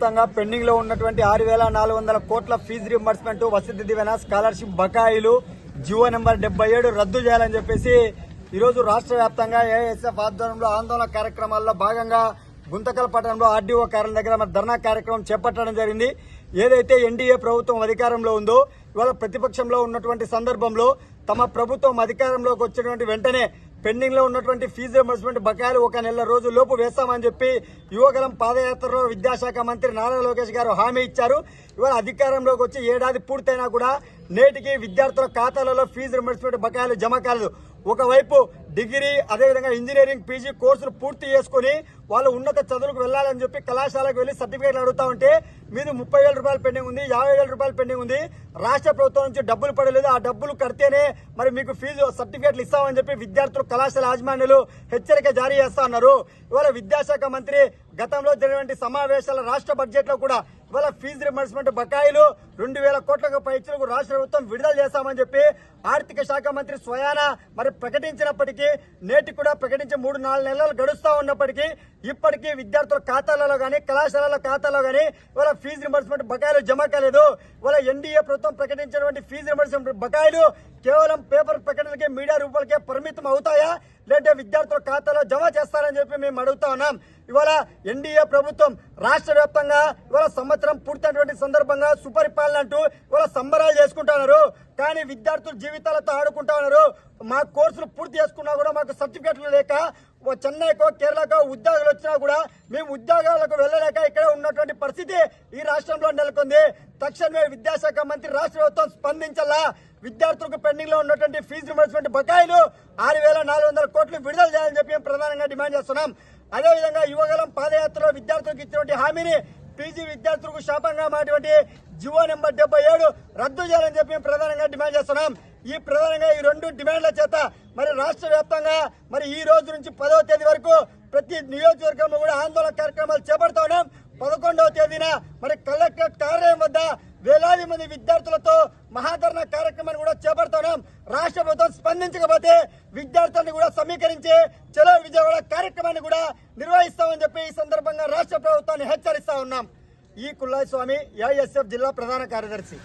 వ్యాప్తంగా పెండింగ్లో ఉన్నటువంటి ఆరు వేల నాలుగు వందల కోట్ల fee reimbursement Vasathi Deevena scholarship బకాయిలు జీవో నెంబర్ డెబ్బై ఏడు రద్దు చేయాలని చెప్పేసి ఈరోజు రాష్ట్ర వ్యాప్తంగా ఏఎస్ఎఫ్ ఆధ్వర్యంలో ఆందోళన కార్యక్రమాల్లో భాగంగా గుంతకల్ పట్టణంలో ఆర్డీఓ కార్యాలయం దగ్గర మరి ధర్నా కార్యక్రమం చేపట్టడం జరిగింది. ఏదైతే ఎన్డీఏ ప్రభుత్వం అధికారంలో ఉందో ఇవాళ ప్రతిపక్షంలో ఉన్నటువంటి సందర్భంలో తమ ప్రభుత్వం అధికారంలోకి వచ్చినటువంటి వెంటనే పెండింగ్లో ఉన్నటువంటి ఫీజు రియంబర్స్మెంట్ బకాయిలు ఒక నెల రోజు లోపు వేస్తామని చెప్పి యువగలం పాదయాత్రలో విద్యాశాఖ మంత్రి నారా లోకేష్ గారు హామీ ఇచ్చారు. ఇవాళ అధికారంలోకి వచ్చి ఏడాది పూర్తయినా కూడా నేటికి విద్యార్థుల ఖాతాలలో ఫీజు రియంబర్స్మెంట్ బకాయిలు జమ కాలేదు. ఒకవైపు డిగ్రీ అదేవిధంగా ఇంజనీరింగ్ పీజీ కోర్సులు పూర్తి చేసుకుని వాళ్ళు ఉన్నత చదువులకు వెళ్ళాలని చెప్పి కళాశాలకు వెళ్ళి సర్టిఫికేట్లు అడుగుతా ఉంటే మీద ముప్పై వేల రూపాయలు పెండింగ్ ఉంది యాభై వేల రూపాయలు పెండింగ్ ఉంది. రాష్ట్ర ప్రభుత్వం నుంచి డబ్బులు పడలేదు. ఆ డబ్బులు కడితేనే మరి మీకు ఫీజు సర్టిఫికేట్లు ఇస్తామని చెప్పి విద్యార్థులు కళాశాల యాజమాన్యులు హెచ్చరిక జారీ చేస్తా ఉన్నారు. ఇవాళ విద్యాశాఖ మంత్రి గతంలో జరిగినటువంటి సమావేశాల రాష్ట్ర బడ్జెట్లో కూడా ఇవాళ ఫీజు రిమర్స్మెంట్ బకాయిలు రెండు వేల కోట్లకు పైచులకు రాష్ట్ర ప్రభుత్వం విడుదల చేస్తామని చెప్పి ఆర్థిక శాఖ మంత్రి స్వయాన మరి ప్రకటించినప్పటికీ నేటి కూడా ప్రకటించి మూడు నాలుగు నెలలు గడుస్తూ ఉన్నప్పటికీ ఇప్పటికీ విద్యార్థుల ఖాతాలలో కానీ కళాశాలల ఖాతాలో కానీ ఇవాళ ఫీజు రిమర్స్మెంట్ బకాయిలు జమ కాలేదు. ఇవాళ ఎన్డీఏ ప్రభుత్వం ప్రకటించినటువంటి ఫీజు రిమర్స్మెంట్ బకాయిలు కేవలం పేపర్ ప్రకటనలకే మీడియా రూపాయలకే పరిమితం అవుతాయా? లేదంటే విద్యార్థుల ఖాతాలో జమ చేస్తారని చెప్పి మేము అడుగుతా ఉన్నాం. ఇవాళ ఎన్డీఏ ప్రభుత్వం రాష్ట్ర వ్యాప్తంగా ఇవాళ సంవత్సరం పూర్తయినటువంటి సందర్భంగా సుపరిపాలన అంటూ ఇవాళ సంబరాలు చేసుకుంటున్నారు కానీ విద్యార్థుల జీవితాలతో ఆడుకుంటా ఉన్నారు. మా కోర్సులు పూర్తి చేసుకున్నా కూడా మాకు సర్టిఫికెట్లు లేక ఓ చెన్నైకో కేరళకో ఉద్యోగాలు వచ్చినా కూడా మేము ఉద్యోగాలకు వెళ్ళలేక ఇక్కడ ఉన్నటువంటి పరిస్థితి ఈ రాష్ట్రంలో నెలకొంది. తక్షణమే విద్యాశాఖ మంత్రి రాష్ట్ర ప్రభుత్వం స్పందించాలా. విద్యార్థులకు పెండింగ్లో ఉన్నటువంటి ఫీజు రిమర్స్మెంట్ బకాయిలు ఆరు వేల నాలుగు వందల కోట్లు విడుదల చేయాలని చెప్పి మేము ప్రధానంగా డిమాండ్ చేస్తున్నాం. అదేవిధంగా యువగలం పాదయాత్రలో విద్యార్థులకు ఇచ్చినటువంటి హామీని పీజీ విద్యార్థులకు శాపంగా మాటువంటి జివో నెంబర్ డెబ్బై ఏడు రద్దు చేయాలని చెప్పి మేము ప్రధానంగా డిమాండ్ చేస్తున్నాం. ఈ ప్రధానంగా ఈ రెండు డిమాండ్ల చేత మరి రాష్ట్ర వ్యాప్తంగా మరి ఈ రోజు నుంచి పదవ తేదీ వరకు ప్రతి నియోజకవర్గంలో కూడా ఆందోళన కార్యక్రమాలు చేపడతా ఉన్నాం. పదకొండవ తేదీన మరి కలెక్టర్ కార్యాలయం వద్ద వేలాది మంది విద్యార్థులతో మహాధరణ కార్యక్రమాన్ని కూడా చేపడుతున్నాం రాష్ట్ర ప్రభుత్వం స్పందించకపోతే విద్యార్థులను కూడా సమీకరించి చలో విజయవాడ కార్యక్రమాన్ని కూడా నిర్వహిస్తామని చెప్పి ఈ సందర్భంగా రాష్ట్ర ప్రభుత్వాన్ని హెచ్చరిస్తా ఉన్నాం. ఈ కుల్లాయి స్వామి ఏఎస్ఎఫ్ జిల్లా ప్రధాన కార్యదర్శి.